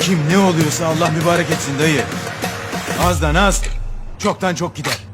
Kim ne oluyorsa Allah mübarek etsin dayı. Azdan az, çoktan çok gider.